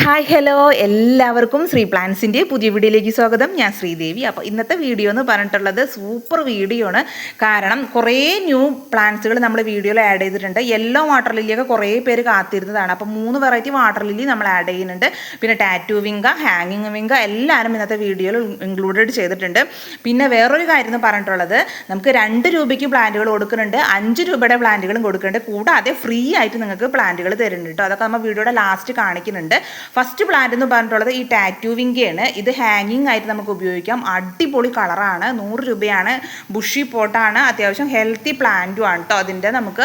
Hi hello എല്ലാവർക്കും ശ്രീ പ്ലാൻസിന്റെ പുതിയ വീഡിയോയിലേക്ക് സ്വാഗതം. ഞാൻ ശ്രീദേവി. അപ്പോൾ ഇന്നത്തെ വീഡിയോ എന്ന് പറഞ്ഞിട്ടുള്ളത് സൂപ്പർ വീഡിയോ ആണ്. കാരണം കുറേ ന്യൂ പ്ലാന്റ്സുകൾ നമ്മൾ വീഡിയോയിൽ ആഡ് ചെയ്തിട്ടുണ്ട്. യെല്ലോ വാട്ടർ ലില്ലിയൊക്കെ കുറേ പേര് കാത്തിരുന്നതാണ്. അപ്പോൾ മൂന്ന് വെറൈറ്റി വാട്ടർ ലില്ലി നമ്മൾ ആഡ് ചെയ്യുന്നുണ്ട്. പിന്നെ ടാറ്റൂ വിങ്ക ഹാങ്ങിങ് വിങ്ക എല്ലാവരും ഇന്നത്തെ വീഡിയോയിൽ ഇൻക്ലൂഡഡ് ചെയ്തിട്ടുണ്ട്. പിന്നെ വേറൊരു കാര്യം എന്ന് പറഞ്ഞിട്ടുള്ളത് നമുക്ക് രണ്ട് രൂപയ്ക്ക് പ്ലാന്റുകൾ കൊടുക്കുന്നുണ്ട്. അഞ്ച് രൂപയുടെ പ്ലാന്റുകളും കൊടുക്കുന്നുണ്ട്. കൂടാതെ ഫ്രീ ആയിട്ട് നിങ്ങൾക്ക് പ്ലാന്റുകൾ തരുന്നുണ്ട് കേട്ടോ. അതൊക്കെ നമ്മൾ വീഡിയോയുടെ ലാസ്റ്റ് കാണിക്കുന്നുണ്ട്. ഫസ്റ്റ് പ്ലാന്റ് എന്ന് പറഞ്ഞിട്ടുള്ളത് ഈ ടാറ്റു വിങ്കയാണ്. ഇത് ഹാങ്ങിങ് ആയിട്ട് നമുക്ക് ഉപയോഗിക്കാം. അടിപൊളി കളറാണ് നൂറ് രൂപയാണ്. ബുഷി പോട്ടാണ് അത്യാവശ്യം ഹെൽത്തി പ്ലാന്റും ആണ് കേട്ടോ അതിന്റെ നമുക്ക്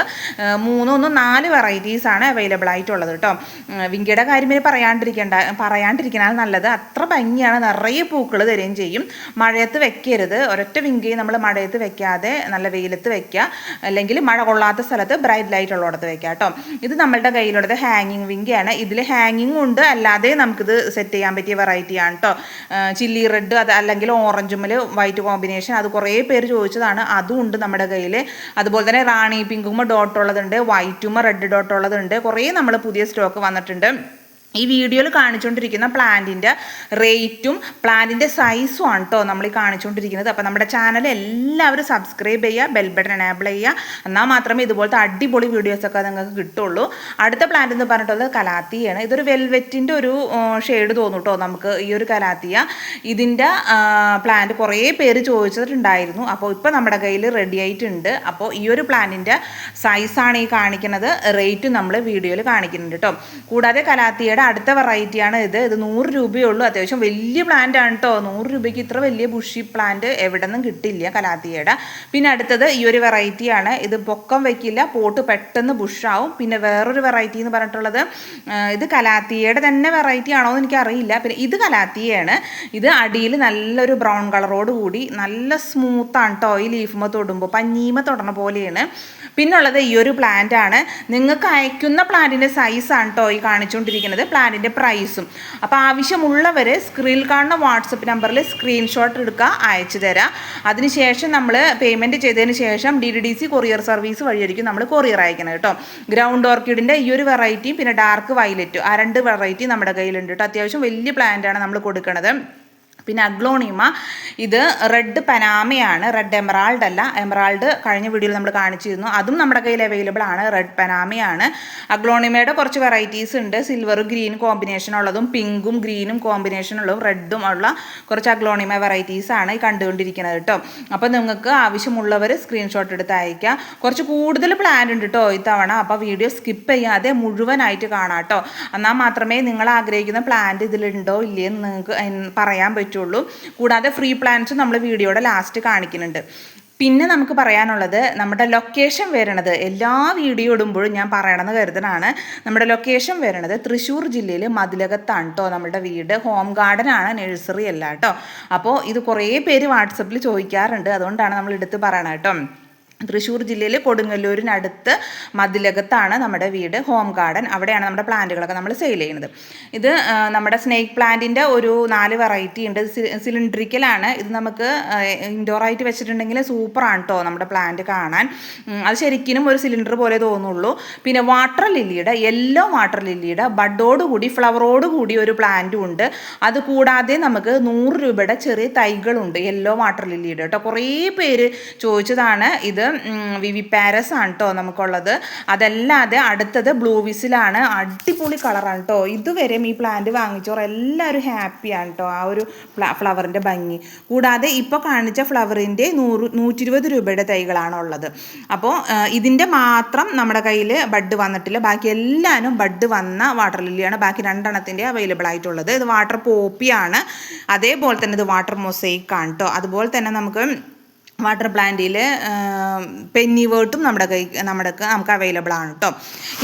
മൂന്നൊന്നും നാല് വെറൈറ്റീസ് ആണ് അവൈലബിൾ ആയിട്ടുള്ളത് കേട്ടോ വിങ്കയുടെ കാര്യം പറയാണ്ടിരിക്കേണ്ട പറയാണ്ടിരിക്കണതാണ് നല്ലത്. അത്ര ഭംഗിയാണ്. നിറയെ പൂക്കൾ തരുകയും ചെയ്യും. മഴയത്ത് വെക്കരുത്. ഒരൊറ്റ വിങ്കയും നമ്മൾ മഴയത്ത് വെക്കാതെ നല്ല വെയിലത്ത് വെക്കുക. അല്ലെങ്കിൽ മഴ കൊള്ളാത്ത സ്ഥലത്ത് ബ്രൈറ്റ് ലൈറ്റ് ഉള്ളിടത്ത് വെക്കുക കേട്ടോ ഇത് നമ്മളുടെ കയ്യിലുള്ളത് ഹാങ്ങിങ് വിങ്കയാണ്. ഇതിൽ ഹാങ്ങിങ് ഉണ്ട്. അല്ലാതെ നമുക്കിത് സെറ്റ് ചെയ്യാൻ പറ്റിയ വെറൈറ്റി ആണ് കേട്ടോ ചില്ലി റെഡ് അത് അല്ലെങ്കിൽ ഓറഞ്ചുമ്മൽ വൈറ്റ് കോമ്പിനേഷൻ അത് കുറേ പേര് ചോദിച്ചതാണ്. അതും ഉണ്ട് നമ്മുടെ കയ്യിൽ അതുപോലെ തന്നെ റാണി പിങ്കുമ്മ ഡോട്ട് ഉള്ളതുണ്ട് വൈറ്റുമ്മ റെഡ് ഡോട്ട് ഉള്ളതുണ്ട്. കുറേ നമ്മൾ പുതിയ സ്റ്റോക്ക് വന്നിട്ടുണ്ട്. ഈ വീഡിയോയിൽ കാണിച്ചുകൊണ്ടിരിക്കുന്ന പ്ലാന്റിന്റെ റേറ്റും പ്ലാന്റിന്റെ സൈസും ആണ് കേട്ടോ നമ്മൾ ഈ കാണിച്ചുകൊണ്ടിരിക്കുന്നത് അപ്പോൾ നമ്മുടെ ചാനൽ എല്ലാവരും സബ്സ്ക്രൈബ് ചെയ്യുക ബെൽ ബട്ടൺ എനേബിൾ ചെയ്യുക. എന്നാൽ മാത്രമേ ഇതുപോലത്തെ അടിപൊളി വീഡിയോസൊക്കെ നിങ്ങൾക്ക് കിട്ടുള്ളൂ. അടുത്ത പ്ലാന്റ് എന്ന് പറഞ്ഞിട്ടുള്ളത് കലാത്തിയാണ്. ഇതൊരു വെൽവെറ്റിന്റെ ഒരു ഷെയ്ഡ് തോന്നും കേട്ടോ നമുക്ക് ഈ ഒരു കലാത്തിയ. ഇതിന്റെ പ്ലാന്റ് കുറേ പേര് ചോദിച്ചിട്ടുണ്ടായിരുന്നു. അപ്പോൾ ഇപ്പോൾ നമ്മുടെ കയ്യിൽ റെഡി ആയിട്ടുണ്ട്. അപ്പോൾ ഈ ഒരു പ്ലാന്റിന്റെ സൈസാണ് ഈ കാണിക്കുന്നത്. റേറ്റും നമ്മൾ വീഡിയോയിൽ കാണിക്കുന്നുണ്ട് കേട്ടോ കൂടാതെ കലാത്തിയുടെ അടുത്ത വെറൈറ്റിയാണ് ഇത്. ഇത് നൂറ് രൂപയേ ഉള്ളൂ. അത്യാവശ്യം വലിയ പ്ലാന്റ് ആണ് കേട്ടോ നൂറ് രൂപയ്ക്ക് ഇത്ര വലിയ ബുഷി പ്ലാന്റ് എവിടെ നിന്നും കിട്ടില്ല കലാത്തിയുടെ. പിന്നെ അടുത്തത് ഈ ഒരു വെറൈറ്റിയാണ് ഇത് പൊക്കം വയ്ക്കില്ല പോട്ട് പെട്ടെന്ന് ബുഷാവും പിന്നെ വേറൊരു വെറൈറ്റി എന്ന് പറഞ്ഞിട്ടുള്ളത് ഇത് കലാത്തിയുടെ തന്നെ വെറൈറ്റി ആണോ എന്ന് എനിക്കറിയില്ല. പിന്നെ ഇത് കലാത്തിയാണ്. ഇത് അടിയിൽ നല്ലൊരു ബ്രൗൺ കളറോട് കൂടി നല്ല സ്മൂത്താണ് കേട്ടോ ഈ ലീഫുമ തൊടുമ്പോൾ പഞ്ഞീമ തൊടണ പോലെയാണ്. പിന്നുള്ളത് ഈ ഒരു പ്ലാന്റ് ആണ്. നിങ്ങൾക്ക് അയക്കുന്ന പ്ലാന്റിന്റെ സൈസാണ് കേട്ടോ ഈ കാണിച്ചുകൊണ്ടിരിക്കുന്നത്. പ്ലാന്റിന്റെ പ്രൈസും അപ്പോൾ ആവശ്യമുള്ളവർ സ്ക്രീനിൽ കാണുന്ന വാട്സപ്പ് നമ്പറിൽ സ്ക്രീൻഷോട്ട് എടുക്കുക അയച്ചു തരാം. അതിനുശേഷം നമ്മൾ പേയ്മെന്റ് ചെയ്തതിന് ശേഷം D D D C courier service വഴിയായിരിക്കും നമ്മൾ കൊറിയർ അയക്കുന്നത് കേട്ടോ ഗ്രൗണ്ട് ഓർക്കിഡിന്റെ ഈ ഒരു വെറൈറ്റിയും പിന്നെ ഡാർക്ക് വയലറ്റും ആ രണ്ട് വെറൈറ്റി നമ്മുടെ കയ്യിലുണ്ട് കേട്ടോ അത്യാവശ്യം വലിയ പ്ലാന്റാണ് നമ്മൾ കൊടുക്കുന്നത് പിന്നെ അഗ്ലോണിമ ഇത് റെഡ് പനാമയാണ് റെഡ് എമറാൾഡ് അല്ല എമറാൾഡ് കഴിഞ്ഞ വീഡിയോയിൽ നമ്മൾ കാണിച്ചിരുന്നു. അതും നമ്മുടെ കയ്യിൽ അവൈലബിൾ ആണ് റെഡ് പനാമയാണ്. അഗ്ലോണിമയുടെ കുറച്ച് വെറൈറ്റീസ് ഉണ്ട് സിൽവർ ഗ്രീൻ കോമ്പിനേഷൻ ഉള്ളതും പിങ്കും ഗ്രീനും കോമ്പിനേഷൻ ഉള്ളതും റെഡും ഉള്ള കുറച്ച് അഗ്ലോണിമ വെറൈറ്റീസ് ആണ് ഈ കണ്ടുകൊണ്ടിരിക്കുന്നത് കേട്ടോ. അപ്പോൾ നിങ്ങൾക്ക് ആവശ്യമുള്ളവർ സ്ക്രീൻഷോട്ട് എടുത്ത് അയക്കുക കുറച്ച് കൂടുതൽ പ്ലാൻ ഉണ്ട് കേട്ടോ ഇത്തവണ. അപ്പോൾ വീഡിയോ സ്കിപ്പ് ചെയ്യാതെ മുഴുവനായിട്ട് കാണാം കേട്ടോ. എന്നാൽ മാത്രമേ നിങ്ങൾ ആഗ്രഹിക്കുന്ന പ്ലാന്റ് ഇതിലുണ്ടോ ഇല്ലയെന്ന് നിങ്ങൾക്ക് പറയാൻ പറയാൻ പറ്റുള്ളൂ. കൂടാതെ ഫ്രീ പ്ലാൻസ് നമ്മൾ വീഡിയോയുടെ ലാസ്റ്റ് കാണിക്കുന്നുണ്ട്. പിന്നെ നമുക്ക് പറയാനുള്ളത് നമ്മുടെ ലൊക്കേഷൻ വരുന്നത് എല്ലാ വീഡിയോ ഇടുമ്പോഴും ഞാൻ പറയണമെന്ന് കരുതലാണ്. നമ്മുടെ ലൊക്കേഷൻ വരുന്നത് തൃശ്ശൂർ ജില്ലയിൽ മതിലകത്താണ് കേട്ടോ നമ്മുടെ വീട് ഹോം ഗാർഡൻ ആണ് നഴ്സറി അല്ല കേട്ടോ അപ്പോൾ ഇത് കുറേ പേര് വാട്സപ്പിൽ ചോദിക്കാറുണ്ട്. അതുകൊണ്ടാണ് നമ്മൾ എടുത്ത് പറയണം കേട്ടോ തൃശ്ശൂർ ജില്ലയിൽ കൊടുങ്ങല്ലൂരിനടുത്ത് മതിലകത്താണ് നമ്മുടെ വീട് ഹോം ഗാർഡൻ അവിടെയാണ് നമ്മുടെ പ്ലാന്റുകളൊക്കെ നമ്മൾ സെയിൽ ചെയ്യുന്നത്. ഇത് നമ്മുടെ സ്നേക്ക് പ്ലാന്റിന്റെ ഒരു നാല് വെറൈറ്റി ഉണ്ട്. സിലിണ്ട്രിക്കലാണ് ഇത് നമുക്ക് ഇൻഡോറായിട്ട് വെച്ചിട്ടുണ്ടെങ്കിൽ സൂപ്പറാണ് കേട്ടോ നമ്മുടെ പ്ലാന്റ് കാണാൻ. അത് ശരിക്കും ഒരു സിലിണ്ടർ പോലെ തോന്നുള്ളൂ. പിന്നെ വാട്ടർ ലില്ലിയുടെ യെല്ലോ വാട്ടർ ലില്ലിയുടെ ബഡോട് കൂടി ഫ്ലവറോട് കൂടി ഒരു പ്ലാന്റും ഉണ്ട്. അത് കൂടാതെ നമുക്ക് നൂറ് രൂപയുടെ ചെറിയ തൈകളുണ്ട് യെല്ലോ വാട്ടർ ലില്ലിയുടെ കേട്ടോ കുറേ പേര് ചോദിച്ചതാണ് ഇത്. വിവി പാരസ് ആണ് കേട്ടോ നമുക്കുള്ളത്. അതല്ലാതെ അടുത്തത് ബ്ലൂ വിസിലാണ്. അടിപൊളി കളറാണ് കേട്ടോ ഇതുവരെയും ഈ പ്ലാന്റ് വാങ്ങിച്ചവർ എല്ലാവരും ഹാപ്പിയാണ് കേട്ടോ ആ ഒരു ഫ്ലവറിന്റെ ഭംഗി. കൂടാതെ ഇപ്പോൾ കാണിച്ച ഫ്ലവറിന്റെ നൂറ് നൂറ്റി ഇരുപത് രൂപയുടെ തൈകളാണ് ഉള്ളത് അപ്പോൾ ഇതിന്റെ മാത്രം നമ്മുടെ കയ്യിൽ ബഡ് വന്നിട്ടില്ല. ബാക്കി എല്ലാവരും ബഡ് വന്ന വാട്ടർ ലില്ലിയാണ്. ബാക്കി രണ്ടെണ്ണത്തിന്റെ അവൈലബിൾ ആയിട്ടുള്ളത്. ഇത് വാട്ടർ പോപ്പിയാണ്. അതേപോലെ തന്നെ ഇത് വാട്ടർ മൊസൈക്കാണ് കേട്ടോ അതുപോലെ തന്നെ നമുക്ക് വാട്ടർ പ്ലാന്റിൽ പെന്നി വേർട്ടും നമ്മുടെ കൈ നമ്മുടെ നമുക്ക് അവൈലബിൾ ആണ് കേട്ടോ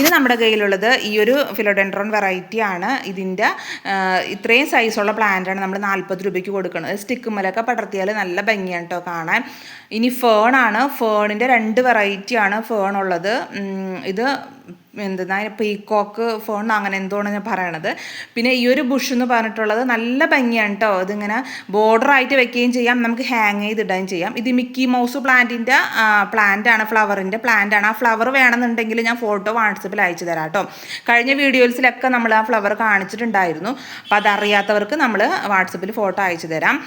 ഇത് നമ്മുടെ കയ്യിലുള്ളത് ഈ ഒരു ഫിലോഡെൻഡ്രോൺ വെറൈറ്റി ആണ്. ഇതിന്റെ ഇത്രയും സൈസുള്ള പ്ലാന്റാണ് നമ്മൾ നാൽപ്പത് രൂപയ്ക്ക് കൊടുക്കുന്നത്. സ്റ്റിക്കുമ്മലൊക്കെ പടർത്തിയാൽ നല്ല ഭംഗിയാണ് കേട്ടോ കാണാൻ. ഇനി ഫേണാണ് ഫേണിന്റെ രണ്ട് വെറൈറ്റി ആണ് ഫേൺ ഉള്ളത്. ഇത് എന്തെന്നാ പീക്കോക്ക് ഫോൺ അങ്ങനെ എന്തുകൊണ്ടാണ് ഞാൻ പറയണത്. പിന്നെ ഈ ഒരു ബുഷ് എന്ന് പറഞ്ഞിട്ടുള്ളത് നല്ല ഭംഗിയാണ് കേട്ടോ ഇതിങ്ങനെ ബോർഡർ ആയിട്ട് വെക്കുകയും ചെയ്യാം. നമുക്ക് ഹാങ് ചെയ്തിടുകയും ചെയ്യാം. ഇത് മിക്കി മൗസ് പ്ലാന്റിന്റെ പ്ലാന്റ് ആണ് ഫ്ലവറിന്റെ പ്ലാന്റ് ആണ്. ആ ഫ്ലവർ വേണമെന്നുണ്ടെങ്കിൽ ഞാൻ ഫോട്ടോ വാട്സപ്പിൽ അയച്ചു തരാം കേട്ടോ കഴിഞ്ഞ വീഡിയോസിലൊക്കെ നമ്മൾ ആ ഫ്ലവർ കാണിച്ചിട്ടുണ്ടായിരുന്നു. അപ്പോൾ അതറിയാത്തവർക്ക് നമ്മൾ വാട്സപ്പിൽ ഫോട്ടോ അയച്ചു തരാം.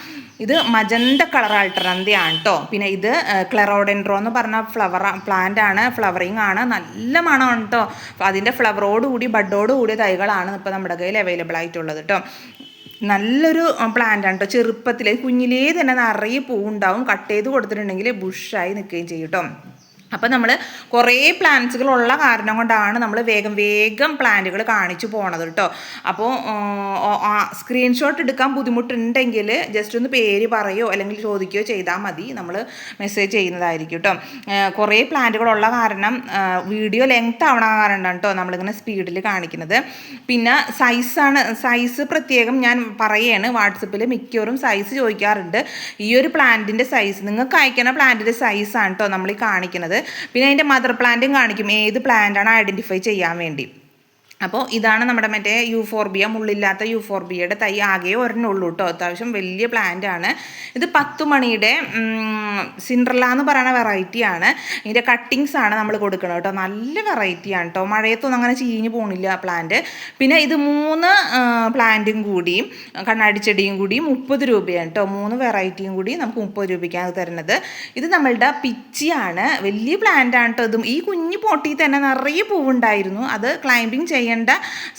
ഇത് മജന്ത കളർ ആൾട്ടറന്തിയാണ് കേട്ടോ പിന്നെ ഇത് ക്ലെറോഡെൻഡ്രോ എന്ന് പറഞ്ഞ ഫ്ലവർ പ്ലാന്റ് ആണ്. ഫ്ലവറിങ് ആണ്. നല്ല മണമാണ് കേട്ടോ. അപ്പോൾ അതിന്റെ ഫ്ലവറോട് കൂടി ബഡോട് കൂടിയ തൈകളാണ് ഇപ്പോൾ നമ്മുടെ കയ്യിൽ അവൈലബിൾ ആയിട്ടുള്ളത് കേട്ടോ. നല്ലൊരു പ്ലാന്റ് ആണ് കേട്ടോ. ചെറുപ്പത്തിൽ കുഞ്ഞിലേ തന്നെ നിറയെ പൂവുണ്ടാവും. കട്ട് ചെയ്ത് കൊടുത്തിട്ടുണ്ടെങ്കിൽ ബുഷായി നിൽക്കുകയും ചെയ്യും കേട്ടോ. അപ്പോൾ നമ്മൾ കുറേ പ്ലാന്റ്സുകളുള്ള കാരണം കൊണ്ടാണ് നമ്മൾ വേഗം വേഗം പ്ലാന്റുകൾ കാണിച്ചു പോണത് കേട്ടോ അപ്പോൾ സ്ക്രീൻഷോട്ട് എടുക്കാൻ ബുദ്ധിമുട്ടുണ്ടെങ്കിൽ ജസ്റ്റ് ഒന്ന് പേര് പറയോ അല്ലെങ്കിൽ ചോദിക്കുകയോ ചെയ്താൽ മതി. നമ്മൾ മെസ്സേജ് ചെയ്യുന്നതായിരിക്കും കേട്ടോ കുറേ പ്ലാന്റുകളുള്ള കാരണം വീഡിയോ ലെങ്ത് ആവണ കാരണം കേട്ടോ നമ്മളിങ്ങനെ സ്പീഡിൽ കാണിക്കുന്നത്. പിന്നെ സൈസാണ് സൈസ് പ്രത്യേകം ഞാൻ പറയുകയാണ് വാട്സപ്പിൽ മിക്കവരും സൈസ് ചോദിക്കാറുണ്ട്. ഈ ഒരു പ്ലാന്റിന്റെ സൈസ് നിങ്ങൾക്ക് അയക്കുന്ന പ്ലാന്റിന്റെ സൈസാണ് കേട്ടോ നമ്മൾ ഈ കാണിക്കുന്നത് പിന്നെ അതിന്റെ മദർ പ്ലാന്റും കാണിക്കും. ഏത് പ്ലാന്റാണ് ഐഡന്റിഫൈ ചെയ്യാൻ വേണ്ടി. അപ്പോൾ ഇതാണ് നമ്മുടെ മറ്റേ യൂഫോർബിയ മുള്ളില്ലാത്ത യൂഫോർബിയയുടെ തൈ ആകെ ഒരെണ്ണുള്ളൂ കേട്ടോ അത്യാവശ്യം വലിയ പ്ലാന്റ് ആണ്. ഇത് പത്ത് മണിയുടെ സിൻഡ്രല്ല എന്ന് പറയുന്ന വെറൈറ്റിയാണ് ഇതിന്റെ കട്ടിങ്സ് ആണ് നമ്മൾ കൊടുക്കുന്നത് കേട്ടോ നല്ല വെറൈറ്റിയാണ് കേട്ടോ മഴയത്തൊന്നും അങ്ങനെ ചീഞ്ഞ് ആ പ്ലാന്റ് പിന്നെ ഇത് മൂന്ന് പ്ലാന്റും കൂടിയും കണ്ണാടിച്ചെടിയും കൂടി മുപ്പത് രൂപയാണ് കേട്ടോ മൂന്ന് വെറൈറ്റിയും കൂടി നമുക്ക് മുപ്പത് രൂപയ്ക്കാണ് തരുന്നത്. ഇത് നമ്മളുടെ പിച്ചിയാണ്. വലിയ പ്ലാന്റ് ആണ് കേട്ടോ ഇതും ഈ കുഞ്ഞു പോട്ടിൽ തന്നെ നിറയെ പൂവുണ്ടായിരുന്നു. അത് ക്ലൈംബിങ് ചെയ്യാൻ ചെയ്യേണ്ട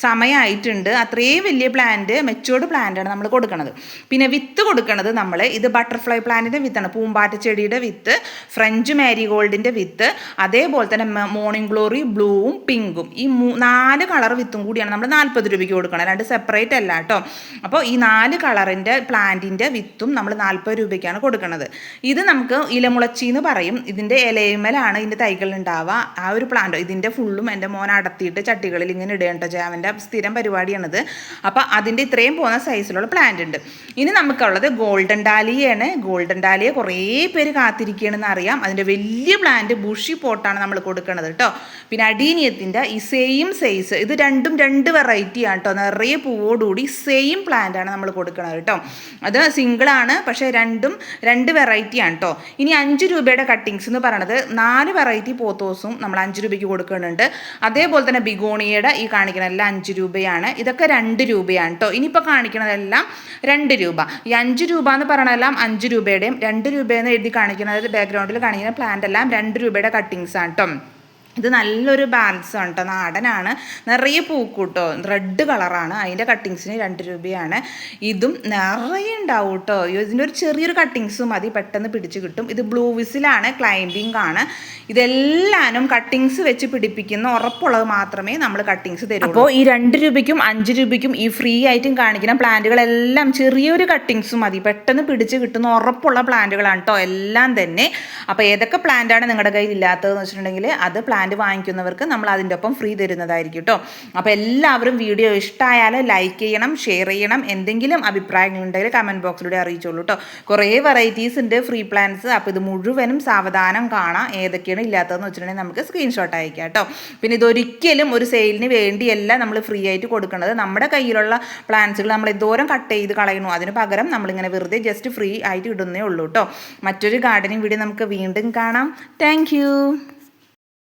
സമയമായിട്ടുണ്ട്. അത്രയും വലിയ പ്ലാന്റ് മെച്ചോർഡ് പ്ലാന്റാണ് നമ്മൾ കൊടുക്കുന്നത് പിന്നെ വിത്ത് കൊടുക്കുന്നത് നമ്മൾ ഇത് ബട്ടർഫ്ലൈ പ്ലാന്റിന്റെ വിത്താണ്. പൂമ്പാറ്റ ചെടിയുടെ വിത്ത് ഫ്രഞ്ച് മാരിഗോൾഡിന്റെ വിത്ത് അതേപോലെ തന്നെ മോർണിംഗ് ഗ്ലോറി ബ്ലൂവും പിങ്കും ഈ നാല് കളർ വിത്തും കൂടിയാണ് നമ്മൾ നാൽപ്പത് രൂപയ്ക്ക് കൊടുക്കണം രണ്ട് സെപ്പറേറ്റ് അല്ല കേട്ടോ അപ്പോൾ ഈ നാല് കളറിന്റെ പ്ലാന്റിന്റെ വിത്തും നമ്മൾ നാൽപ്പത് രൂപയ്ക്കാണ് കൊടുക്കുന്നത് ഇത് നമുക്ക് ഇലമുളച്ചി എന്ന് പറയും. ഇതിന്റെ ഇലയുമലാണ് ഇതിന്റെ തൈകൾ ഉണ്ടാവുക. ആ ഒരു പ്ലാന്റ് ഇതിന്റെ ഫുള്ളും എന്റെ മോൻ അടത്തിയിട്ട് ചട്ടികളിൽ ഇങ്ങനെ ഇടുക കേട്ടോ ജാമിന്റെ സ്ഥിരം പരിപാടിയാണിത്. അപ്പോൾ അതിന്റെ ഇത്രയും പോകുന്ന സൈസിലുള്ള പ്ലാന്റ് ഉണ്ട്. ഇനി നമുക്കുള്ളത് ഗോൾഡൻ ഡാലിയാണ് ഗോൾഡൻ ഡാലിയെ കുറേ പേര് കാത്തിരിക്കുകയാണെന്ന് അറിയാം. അതിന്റെ വലിയ പ്ലാന്റ് ബുഷി പോട്ടാണ് നമ്മൾ കൊടുക്കുന്നത് കേട്ടോ. പിന്നെ അടീനിയത്തിന്റെ ഈ സെയിം സൈസ് ഇത് രണ്ടും രണ്ട് വെറൈറ്റിയാണ് കേട്ടോ. നിറയെ പൂവോടുകൂടി സെയിം പ്ലാന്റ് ആണ് നമ്മൾ കൊടുക്കുന്നത് കേട്ടോ. അത് സിംഗിളാണ് പക്ഷേ രണ്ടും രണ്ട് വെറൈറ്റിയാണ് കേട്ടോ. ഇനി അഞ്ച് രൂപയുടെ കട്ടിങ്സ് എന്ന് പറയുന്നത് നാല് വെറൈറ്റി പോത്തോസും നമ്മൾ അഞ്ച് രൂപയ്ക്ക് കൊടുക്കുന്നുണ്ട്. അതേപോലെ തന്നെ ബിഗോണിയയുടെ ഈ കാണിക്കണതെല്ലാം അഞ്ച് രൂപയാണ്. ഇതൊക്കെ രണ്ട് രൂപയാണ് കേട്ടോ ഇനിയിപ്പോൾ കാണിക്കണതെല്ലാം രണ്ട് രൂപ. ഈ അഞ്ച് രൂപ എന്ന് പറയണതെല്ലാം അഞ്ച് രൂപയുടെയും രണ്ട് രൂപയെന്ന് എഴുതി കാണിക്കുന്നത് ബാക്ക്ഗ്രൗണ്ടിൽ കാണിക്കുന്ന പ്ലാന്റ് എല്ലാം രണ്ട് രൂപയുടെ കട്ടിങ്സ് ആണ് കേട്ടോ ഇത് നല്ലൊരു ബാലൻസ് ആണ് കേട്ടോ നാടനാണ്. നിറയെ പൂക്കൂട്ടോ. റെഡ് കളറാണ് അതിന്റെ കട്ടിങ്സിന് രണ്ട് രൂപയാണ്. ഇതും നിറയെ ഉണ്ടാവും കേട്ടോ ഇതിന്റെ ഒരു ചെറിയൊരു കട്ടിങ്സ് മതി. പെട്ടെന്ന് പിടിച്ച് കിട്ടും. ഇത് ബ്ലൂ വിസിലാണ് ക്ലൈമ്പിംഗ് ആണ്. ഇതെല്ലാനും കട്ടിങ്സ് വെച്ച് പിടിപ്പിക്കുന്ന ഉറപ്പുള്ളത് മാത്രമേ നമ്മൾ കട്ടിങ്സ് തരൂ അപ്പോൾ ഈ രണ്ട് രൂപയ്ക്കും അഞ്ച് രൂപയ്ക്കും ഈ ഫ്രീ ആയിട്ടും കാണിക്കുന്ന പ്ലാന്റുകളെല്ലാം ചെറിയൊരു കട്ടിങ്സ് മതി. പെട്ടെന്ന് പിടിച്ച് കിട്ടുന്ന ഉറപ്പുള്ള പ്ലാന്റുകളാണ് കേട്ടോ എല്ലാം തന്നെ. അപ്പോൾ ഏതൊക്കെ പ്ലാന്റാണ് നിങ്ങളുടെ കയ്യിൽ ഇല്ലാത്തതെന്ന് വെച്ചിട്ടുണ്ടെങ്കിൽ അത് പ്ലാന്റ് വാങ്ങിക്കുന്നവർക്ക് നമ്മൾ അതിന്റെ ഒപ്പം ഫ്രീ തരുന്നതായിരിക്കും കേട്ടോ. അപ്പോൾ എല്ലാവരും വീഡിയോ ഇഷ്ടമായാൽ ലൈക്ക് ചെയ്യണം ഷെയർ ചെയ്യണം എന്തെങ്കിലും അഭിപ്രായങ്ങൾ അഭിപ്രായങ്ങളുണ്ടെങ്കിൽ കമന്റ് ബോക്സിലൂടെ അറിയിച്ചോളൂ കേട്ടോ. കുറേ വെറൈറ്റീസ് ഉണ്ട് ഫ്രീ പ്ലാൻസ് അപ്പോൾ ഇത് മുഴുവനും സാവധാനം കാണാം. ഏതൊക്കെയാണ് ഇല്ലാത്തതെന്ന് വെച്ചിട്ടുണ്ടെങ്കിൽ നമുക്ക് സ്ക്രീൻഷോട്ട് അയക്കാം കേട്ടോ. പിന്നെ ഇതൊരിക്കലും ഒരു സെയിലിന് വേണ്ടിയല്ല നമ്മൾ ഫ്രീ ആയിട്ട് കൊടുക്കുന്നത്. നമ്മുടെ കയ്യിലുള്ള പ്ലാൻസുകൾ നമ്മൾ എന്തോരം കട്ട് ചെയ്ത് കളയണു അതിന് പകരം നമ്മളിങ്ങനെ വെറുതെ ജസ്റ്റ് ഫ്രീ ആയിട്ട് ഇടുന്നേ ഉള്ളൂ കേട്ടോ. മറ്റൊരു ഗാർഡനിങ് വീഡിയോ നമുക്ക് വീണ്ടും കാണാം. താങ്ക്